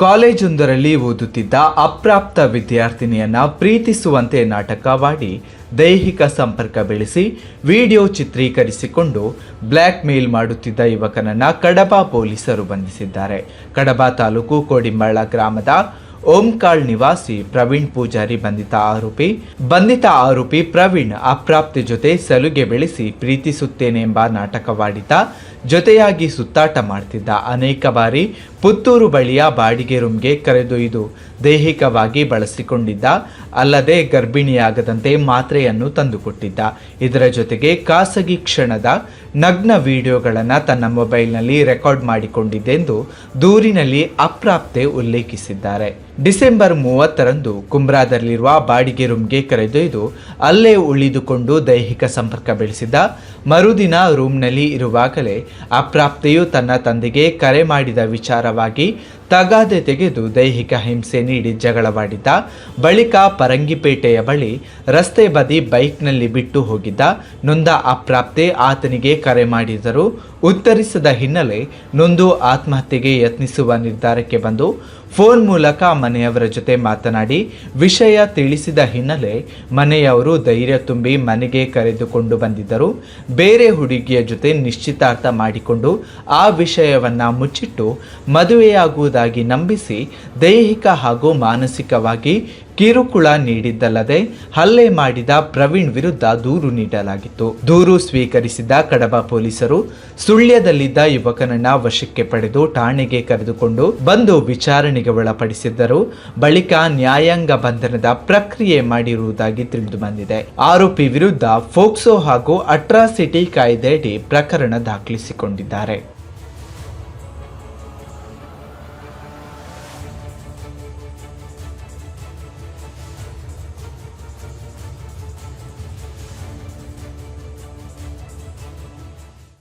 ಕಾಲೇಜೊಂದರಲ್ಲಿ ಓದುತ್ತಿದ್ದ ಅಪ್ರಾಪ್ತ ವಿದ್ಯಾರ್ಥಿನಿಯನ್ನ ಪ್ರೀತಿಸುವಂತೆ ನಾಟಕವಾಡಿ ದೈಹಿಕ ಸಂಪರ್ಕ ಬೆಳೆಸಿ ವಿಡಿಯೋ ಚಿತ್ರೀಕರಿಸಿಕೊಂಡು ಬ್ಲ್ಯಾಕ್ ಮೇಲ್ ಮಾಡುತ್ತಿದ್ದ ಯುವಕನನ್ನ ಕಡಬ ಪೊಲೀಸರು ಬಂಧಿಸಿದ್ದಾರೆ. ಕಡಬ ತಾಲೂಕು ಕೋಡಿಮಳ್ಳ ಗ್ರಾಮದ ಓಂಕಾಳ್ ನಿವಾಸಿ ಪ್ರವೀಣ್ ಪೂಜಾರಿ ಬಂಧಿತ ಆರೋಪಿ ಬಂಧಿತ ಆರೋಪಿ ಪ್ರವೀಣ್ ಅಪ್ರಾಪ್ತಿ ಜೊತೆ ಸಲುಗೆ ಬೆಳೆಸಿ ಪ್ರೀತಿಸುತ್ತೇನೆ ಎಂಬ ನಾಟಕವಾಡಿದ್ದ ಜೊತೆಯಾಗಿ ಸುತ್ತಾಟ ಮಾಡ್ತಿದ್ದ ಅನೇಕ ಬಾರಿ ಪುತ್ತೂರು ಬಳಿಯ ಬಾಡಿಗೆ ರೂಮ್ಗೆ ಕರೆದೊಯ್ದು ದೈಹಿಕವಾಗಿ ಬಳಸಿಕೊಂಡಿದ್ದ, ಅಲ್ಲದೆ ಗರ್ಭಿಣಿಯಾಗದಂತೆ ಮಾತ್ರೆಯನ್ನು ತಂದುಕೊಟ್ಟಿದ್ದ. ಇದರ ಜೊತೆಗೆ ಖಾಸಗಿ ಕ್ಷಣದ ನಗ್ನ ವಿಡಿಯೋಗಳನ್ನು ತನ್ನ ಮೊಬೈಲ್ನಲ್ಲಿ ರೆಕಾರ್ಡ್ ಮಾಡಿಕೊಂಡಿದ್ದೆಂದು ದೂರಿನಲ್ಲಿ ಅಪ್ರಾಪ್ತೆ ಉಲ್ಲೇಖಿಸಿದ್ದಾರೆ. ಡಿಸೆಂಬರ್ ಮೂವತ್ತರಂದು ಕುಂಬ್ರಾದಲ್ಲಿರುವ ಬಾಡಿಗೆ ರೂಮ್ಗೆ ಕರೆದೊಯ್ದು ಅಲ್ಲೇ ಉಳಿದುಕೊಂಡು ದೈಹಿಕ ಸಂಪರ್ಕ ಬೆಳೆಸಿದ್ದ ಮರುದಿನ ರೂಮ್ನಲ್ಲಿ ಇರುವಾಗಲೇ ಅಪ್ರಾಪ್ತೆಯು ತನ್ನ ತಂದೆಗೆ ಕರೆ ಮಾಡಿದ ವಿಚಾರವಾಗಿ ತಗಾದೆ ತೆಗೆದು ದೈಹಿಕ ಹಿಂಸೆ ನೀಡಿ ಜಗಳವಾಡಿದ್ದ ಬಳಿಕ ಪರಂಗಿಪೇಟೆಯ ಬಳಿ ರಸ್ತೆ ಬದಿ ಬೈಕ್ನಲ್ಲಿ ಬಿಟ್ಟು ಹೋಗಿದ್ದ ನೊಂದ ಅಪ್ರಾಪ್ತೆ ಆತನಿಗೆ ಕರೆ ಮಾಡಿದರು. ಉತ್ತರಿಸದ ಹಿನ್ನೆಲೆ ನೊಂದು ಆತ್ಮಹತ್ಯೆಗೆ ಯತ್ನಿಸುವ ನಿರ್ಧಾರಕ್ಕೆ ಬಂದು ಫೋನ್ ಮೂಲಕ ಮನೆಯವರ ಜೊತೆ ಮಾತನಾಡಿ ವಿಷಯ ತಿಳಿಸಿದ ಹಿನ್ನೆಲೆ ಮನೆಯವರು ಧೈರ್ಯ ತುಂಬಿ ಮನೆಗೆ ಕರೆದುಕೊಂಡು ಬಂದಿದ್ದರು. ಬೇರೆ ಹುಡುಗಿಯ ಜೊತೆ ನಿಶ್ಚಿತಾರ್ಥ ಮಾಡಿಕೊಂಡು ಆ ವಿಷಯವನ್ನ ಮುಚ್ಚಿಟ್ಟು ಮದುವೆಯಾಗುವುದಾಗಿ ನಂಬಿಸಿ ದೈಹಿಕ ಹಾಗೂ ಮಾನಸಿಕವಾಗಿ ಕಿರುಕುಳ ನೀಡಿದ್ದಲ್ಲದೆ ಹಲ್ಲೆ ಮಾಡಿದ ಪ್ರವೀಣ್ ವಿರುದ್ಧ ದೂರು ನೀಡಲಾಗಿತ್ತು. ದೂರು ಸ್ವೀಕರಿಸಿದ ಕಡಬ ಪೊಲೀಸರು ಸುಳ್ಯದಲ್ಲಿದ್ದ ಯುವಕನನ್ನ ವಶಕ್ಕೆ ಪಡೆದು ಠಾಣೆಗೆ ಕರೆದುಕೊಂಡು ಬಂದು ವಿಚಾರಣೆಗೆ ಒಳಪಡಿಸಿದ್ದರು. ಬಳಿಕ ನ್ಯಾಯಾಂಗ ಬಂಧನದ ಪ್ರಕ್ರಿಯೆ ಮಾಡಿರುವುದಾಗಿ ತಿಳಿದು ಬಂದಿದೆ. ಆರೋಪಿ ವಿರುದ್ಧ ಫೋಕ್ಸೋ ಹಾಗೂ ಅಟ್ರಾಸಿಟಿ ಕಾಯ್ದೆಯಡಿ ಪ್ರಕರಣ ದಾಖಲಿಸಿಕೊಂಡಿದ್ದಾರೆ.